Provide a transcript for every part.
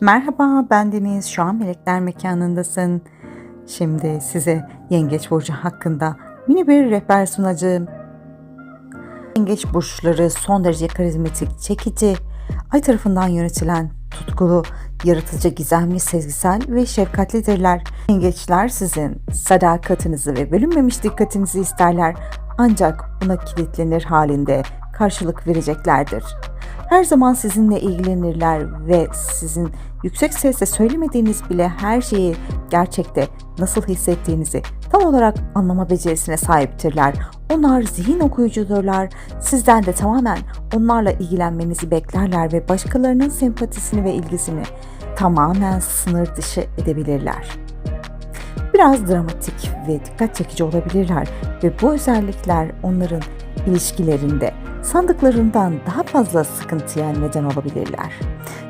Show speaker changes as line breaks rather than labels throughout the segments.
Merhaba ben Deniz. Şu an Melekler Mekanı'ndasın. Şimdi size Yengeç Burcu hakkında mini bir rehber sunacağım. Yengeç burçları son derece karizmatik, çekici, ay tarafından yönetilen, tutkulu, yaratıcı, gizemli, sezgisel ve şefkatlidirler. Yengeçler sizin sadakatinizi ve bölünmemiş dikkatinizi isterler. Ancak buna kilitlenir halinde karşılık vereceklerdir. Her zaman sizinle ilgilenirler ve sizin yüksek sesle söylemediğiniz bile her şeyi gerçekte nasıl hissettiğinizi tam olarak anlama becerisine sahiptirler. Onlar zihin okuyucudurlar. Sizden de tamamen onlarla ilgilenmenizi beklerler ve başkalarının sempatisini ve ilgisini tamamen sınır dışı edebilirler. Biraz dramatik ve dikkat çekici olabilirler ve bu özellikler onların ilişkilerinde sandıklarından daha fazla sıkıntıya neden olabilirler.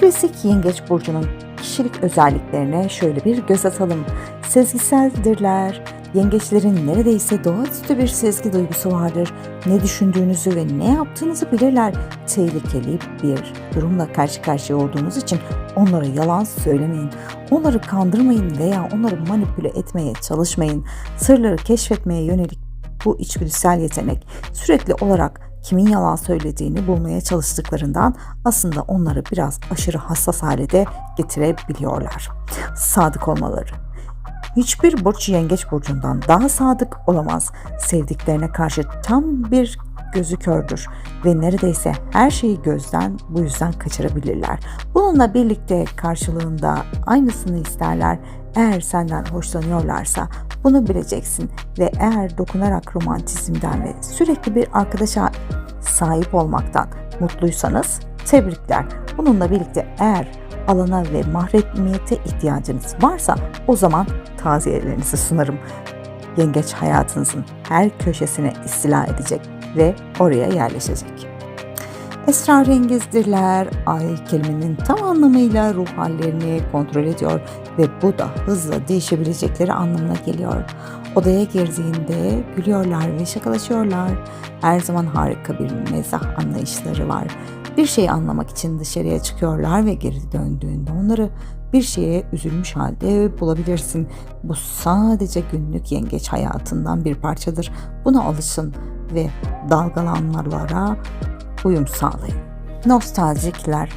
Klasik yengeç burcunun kişilik özelliklerine şöyle bir göz atalım. Sezgiseldirler. Yengeçlerin neredeyse doğaüstü bir sezgi duygusu vardır. Ne düşündüğünüzü ve ne yaptığınızı bilirler. Tehlikeli bir durumla karşı karşıya olduğunuz için onlara yalan söylemeyin. Onları kandırmayın veya onları manipüle etmeye çalışmayın. Sırları keşfetmeye yönelik bu içgüdüsel yetenek sürekli olarak kimin yalan söylediğini bulmaya çalıştıklarından aslında onları biraz aşırı hassas hale de getirebiliyorlar. Sadık olmaları. Hiçbir burç yengeç burcundan daha sadık olamaz. Sevdiklerine karşı tam bir gözü kördür ve neredeyse her şeyi gözden bu yüzden kaçırabilirler. Bununla birlikte karşılığında aynısını isterler. Eğer senden hoşlanıyorlarsa bunu bileceksin ve eğer dokunarak romantizmden ve sürekli bir arkadaşa sahip olmaktan mutluysanız tebrikler. Bununla birlikte eğer alana ve mahremiyete ihtiyacınız varsa o zaman taziyelerinizi sunarım. Yengeç hayatınızın her köşesine istila edecek ve oraya yerleşecek. Esrarengizdirler. Ay kelimenin tam anlamıyla ruh hallerini kontrol ediyor ve bu da hızla değişebilecekleri anlamına geliyor. Odaya girdiğinde gülüyorlar ve şakalaşıyorlar. Her zaman harika bir mezah anlayışları var. Bir şeyi anlamak için dışarıya çıkıyorlar ve geri döndüğünde onları bir şeye üzülmüş halde bulabilirsin. Bu sadece günlük yengeç hayatından bir parçadır. Buna alışın ve dalgalanmalara uyum sağlayın. Nostaljikler,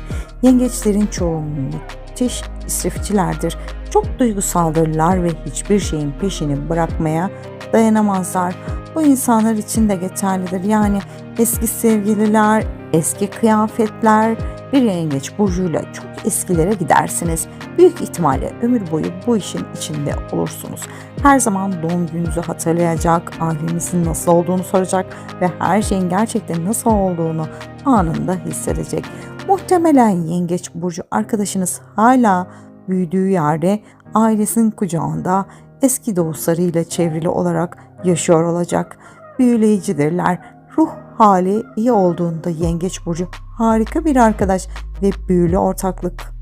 yengeçlerin çoğu müthiş israfçılardır. Çok duygusaldırlar ve hiçbir şeyin peşini bırakmaya dayanamazlar. Bu insanlar için de geçerlidir. Yani eski sevgililer, eski kıyafetler, bir yengeç burcuyla çok eskilere gidersiniz. Büyük ihtimalle ömür boyu bu işin içinde olursunuz. Her zaman doğum gününüzü hatırlayacak, ailenizin nasıl olduğunu soracak ve her şeyin gerçekten nasıl olduğunu anında hissedecek. Muhtemelen yengeç burcu arkadaşınız hala büyüdüğü yerde ailesinin kucağında eski dostlarıyla çevrili olarak yaşıyor olacak. Büyüleyicidirler. Ruh hali iyi olduğunda yengeç burcu harika bir arkadaş ve büyülü ortaklık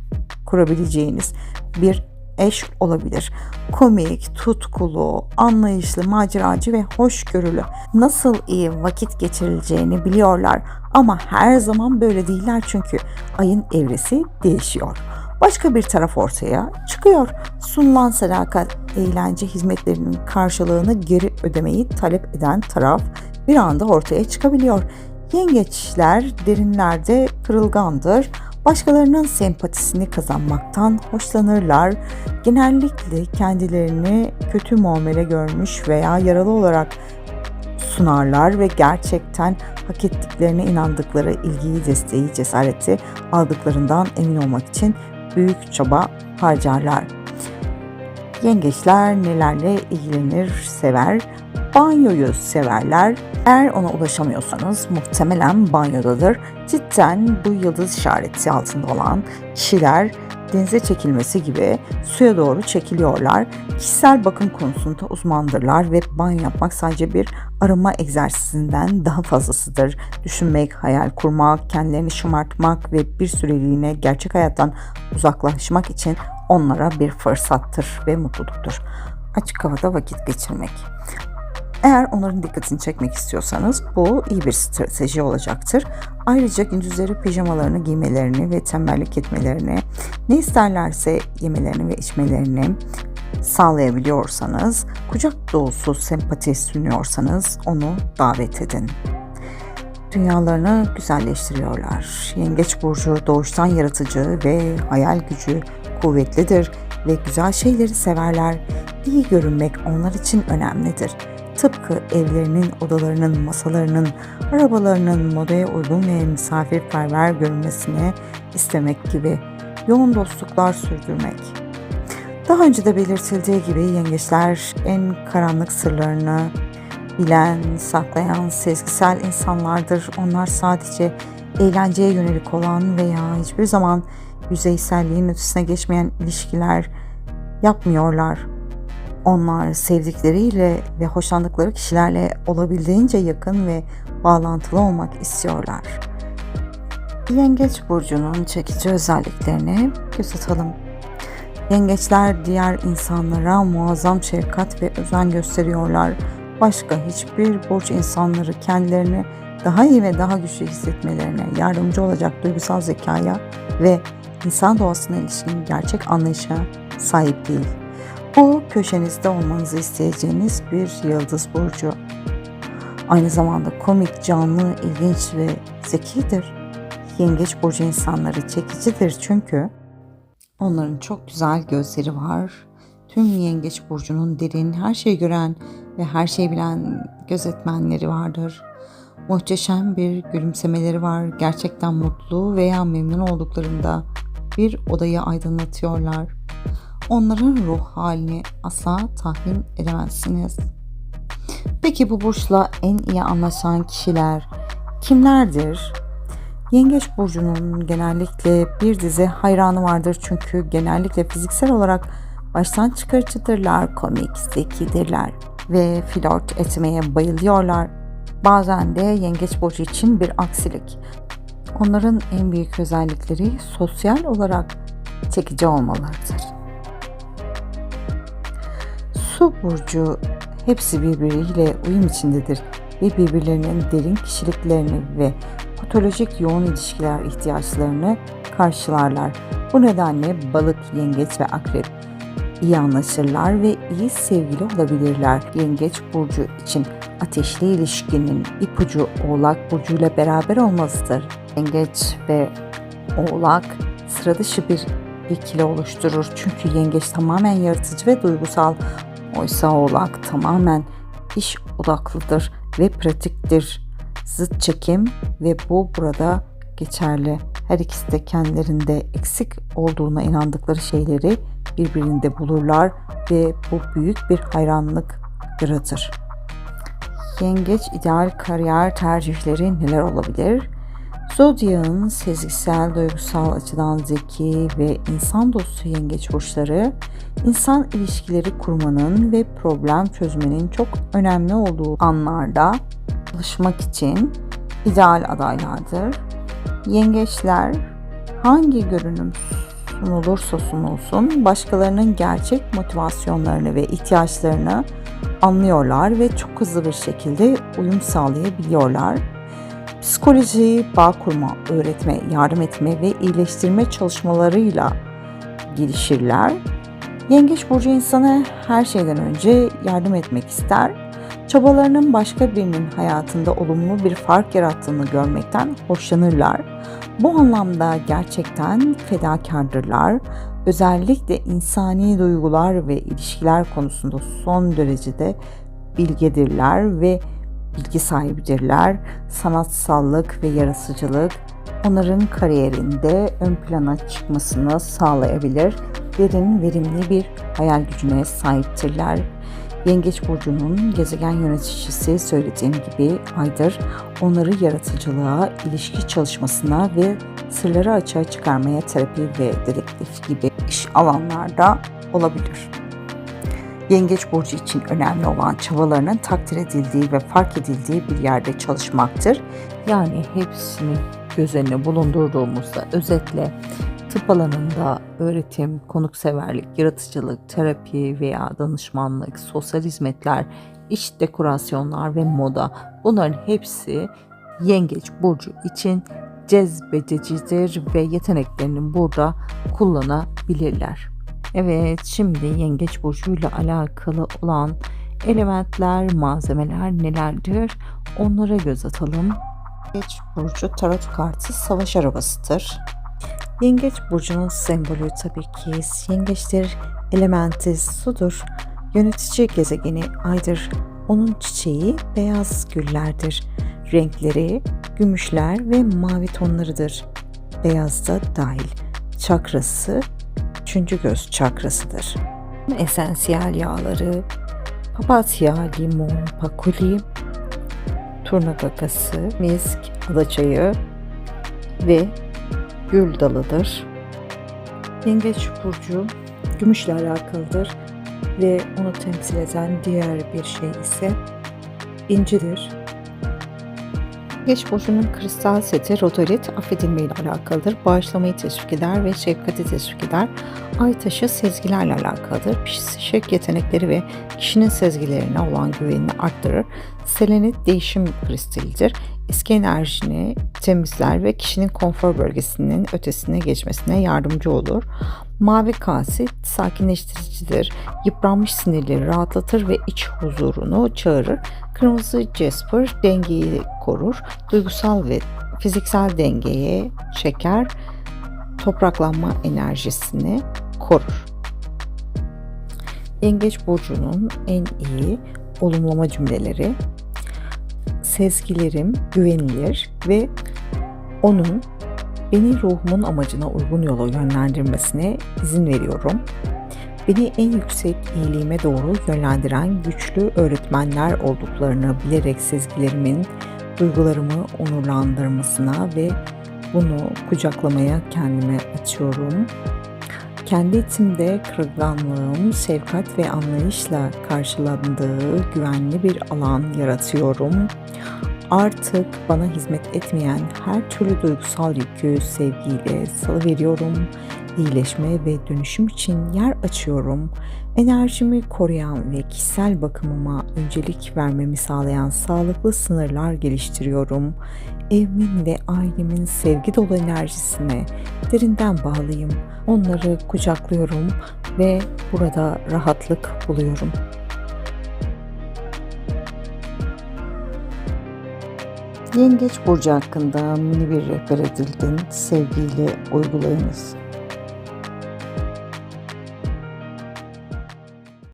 kurabileceğiniz bir eş olabilir. Komik, tutkulu, anlayışlı, maceracı ve hoşgörülü. Nasıl iyi vakit geçirileceğini biliyorlar ama her zaman böyle değiller çünkü ayın evresi değişiyor. Başka bir taraf ortaya çıkıyor. Sunulan sadakat, eğlence hizmetlerinin karşılığını geri ödemeyi talep eden taraf bir anda ortaya çıkabiliyor. Yengeçler derinlerde kırılgandır. Başkalarının sempatisini kazanmaktan hoşlanırlar. Genellikle kendilerini kötü muamele görmüş veya yaralı olarak sunarlar ve gerçekten hak ettiklerine inandıkları ilgiyi, desteği, cesareti aldıklarından emin olmak için büyük çaba harcarlar. Yengeçler nelerle ilgilenir, sever? Banyoyu severler. Eğer ona ulaşamıyorsanız muhtemelen banyodadır. Cidden bu yıldız işareti altında olan kişiler denize çekilmesi gibi suya doğru çekiliyorlar. Kişisel bakım konusunda uzmandırlar ve banyo yapmak sadece bir arınma egzersizinden daha fazlasıdır. Düşünmek, hayal kurmak, kendilerini şımartmak ve bir süreliğine gerçek hayattan uzaklaşmak için onlara bir fırsattır ve mutluluktur. Açık havada vakit geçirmek. Eğer onların dikkatini çekmek istiyorsanız bu iyi bir strateji olacaktır. Ayrıca gündüzleri pijamalarını giymelerini ve tembellik etmelerini Ne isterlerse yemelerini ve içmelerini sağlayabiliyorsanız, kucak dolusu sempati sunuyorsanız onu davet edin. Dünyalarını güzelleştiriyorlar. Yengeç burcu doğuştan yaratıcı ve hayal gücü kuvvetlidir ve güzel şeyleri severler. İyi görünmek onlar için önemlidir. Tıpkı evlerinin, odalarının, masalarının, arabalarının modaya uygun ve misafirperver görünmesini istemek gibi yoğun dostluklar sürdürmek. Daha önce de belirtildiği gibi yengeçler en karanlık sırlarını bilen, saklayan, sezgisel insanlardır. Onlar sadece eğlenceye yönelik olan veya hiçbir zaman yüzeyselliğin ötesine geçmeyen ilişkiler yapmıyorlar. Onlar sevdikleriyle ve hoşlandıkları kişilerle olabildiğince yakın ve bağlantılı olmak istiyorlar. Yengeç burcunun çekici özelliklerini göz atalım. Yengeçler diğer insanlara muazzam şefkat ve özen gösteriyorlar. Başka hiçbir burç insanları kendilerini daha iyi ve daha güçlü hissetmelerine yardımcı olacak duygusal zekaya ve insan doğasına ilişkin gerçek anlayışa sahip değil. Bu köşenizde olmanızı isteyeceğiniz bir yıldız burcu. Aynı zamanda komik, canlı, ilginç ve zekidir. Yengeç burcu insanları çekicidir çünkü onların çok güzel gözleri var. Tüm yengeç burcunun derin, her şeyi gören ve her şeyi bilen gözetmenleri vardır. Muhteşem bir gülümsemeleri var. Gerçekten mutlu veya memnun olduklarında bir odayı aydınlatıyorlar. Onların ruh halini asla tahmin edemezsiniz. Peki bu burçla en iyi anlaşan kişiler kimlerdir? Yengeç burcunun genellikle bir dizi hayranı vardır çünkü genellikle fiziksel olarak baştan çıkarıcıdırlar, komik, zekidirler ve flört etmeye bayılıyorlar. Bazen de yengeç burcu için bir aksilik. Onların en büyük özellikleri sosyal olarak çekici olmalarıdır. Su burcu hepsi birbiriyle uyum içindedir ve birbirlerinin derin kişiliklerini ve patolojik yoğun ilişkiler ihtiyaçlarını karşılarlar. Bu nedenle balık, yengeç ve akrep iyi anlaşırlar ve iyi sevgili olabilirler. Yengeç burcu için ateşli ilişkinin ipucu Oğlak burcuyla beraber olmasıdır. Yengeç ve Oğlak sıra dışı bir ikili oluşturur. Çünkü yengeç tamamen yaratıcı ve duygusal. Oysa Oğlak tamamen iş odaklıdır ve pratiktir. Zıt çekim ve bu burada geçerli. Her ikisi de kendilerinde eksik olduğuna inandıkları şeyleri birbirinde bulurlar ve bu büyük bir hayranlık yaratır. Yengeç ideal kariyer tercihleri neler olabilir? Zodyak'ın sezgisel, duygusal açıdan zeki ve insan dostu yengeç burçları, insan ilişkileri kurmanın ve problem çözmenin çok önemli olduğu anlarda çalışmak için ideal adaylardır. Yengeçler hangi görünüm sunulursa sunulsun başkalarının gerçek motivasyonlarını ve ihtiyaçlarını anlıyorlar ve çok hızlı bir şekilde uyum sağlayabiliyorlar. Psikolojiyi bağ kurma, öğretme, yardım etme ve iyileştirme çalışmalarıyla gelişirler. Yengeç burcu insanı her şeyden önce yardım etmek ister. Çabalarının başka birinin hayatında olumlu bir fark yarattığını görmekten hoşlanırlar. Bu anlamda gerçekten fedakardırlar. Özellikle insani duygular ve ilişkiler konusunda son derecede bilgedirler ve bilgi sahibidirler. Sanatsallık ve yaratıcılık onların kariyerinde ön plana çıkmasını sağlayabilir. Derin, verimli bir hayal gücüne sahiptirler. Yengeç burcunun gezegen yöneticisi söylediğim gibi aydır onları yaratıcılığa, ilişki çalışmasına ve sırları açığa çıkarmaya terapi ve dedektif gibi iş alanlarda olabilir. Yengeç burcu için önemli olan çabalarının takdir edildiği ve fark edildiği bir yerde çalışmaktır. Yani hepsini göz önüne bulundurduğumuzda özetle tıp alanında öğretim, konukseverlik, yaratıcılık, terapi veya danışmanlık, sosyal hizmetler, iç dekorasyonlar ve moda bunların hepsi Yengeç burcu için cezbedicidir ve yeteneklerini burada kullanabilirler. Evet, şimdi Yengeç burcuyla alakalı olan elementler, malzemeler nelerdir? Onlara göz atalım. Yengeç burcu tarot kartı savaş arabasıdır. Yengeç burcunun sembolü tabii ki yengeçtir. Elementi sudur. Yönetici gezegeni aydır. Onun çiçeği beyaz güllerdir. Renkleri gümüşler ve mavi tonlarıdır. Beyaz da dahil. Çakrası üçüncü göz çakrasıdır. Esansiyel yağları papatya, limon, pakuli, turna kakası, misk, alaçayı ve gül dalıdır. Yengeç burcu gümüşle alakalıdır ve onu temsil eden diğer bir şey ise incidir. Yengeç burcunun kristal seti rodolit affedilme ile alakalıdır. Bağışlamayı teşvik eder ve şefkati teşvik eder. Ay taşı sezgilerle alakalıdır. Psişik yetenekleri ve kişinin sezgilerine olan güvenini arttırır. Selenit değişim kristalidir. Eski enerjini temizler ve kişinin konfor bölgesinin ötesine geçmesine yardımcı olur. Mavi kasit sakinleştiricidir. Yıpranmış sinirleri rahatlatır ve iç huzurunu çağırır. Kırmızı jasper dengeyi korur. Duygusal ve fiziksel dengeye çeker. Topraklanma enerjisini korur. Yengeç burcunun en iyi olumlama cümleleri sezgilerim güvenilir ve onun beni ruhumun amacına uygun yola yönlendirmesine izin veriyorum. Beni en yüksek iyiliğime doğru yönlendiren güçlü öğretmenler olduklarını bilerek sezgilerimin duygularımı onurlandırmasına ve bunu kucaklamaya kendime açıyorum. Kendi içimde kırılganlığım, şefkat ve anlayışla karşılandığı güvenli bir alan yaratıyorum. Artık bana hizmet etmeyen her türlü duygusal yükü sevgiyle salıveriyorum. İyileşme ve dönüşüm için yer açıyorum. Enerjimi koruyan ve kişisel bakımıma öncelik vermemi sağlayan sağlıklı sınırlar geliştiriyorum. Evimin ve ailemin sevgi dolu enerjisine derinden bağlıyım. Onları kucaklıyorum ve burada rahatlık buluyorum. Yengeç burcu hakkında mini bir rehber edildin. Sevgiyle uygulayınız.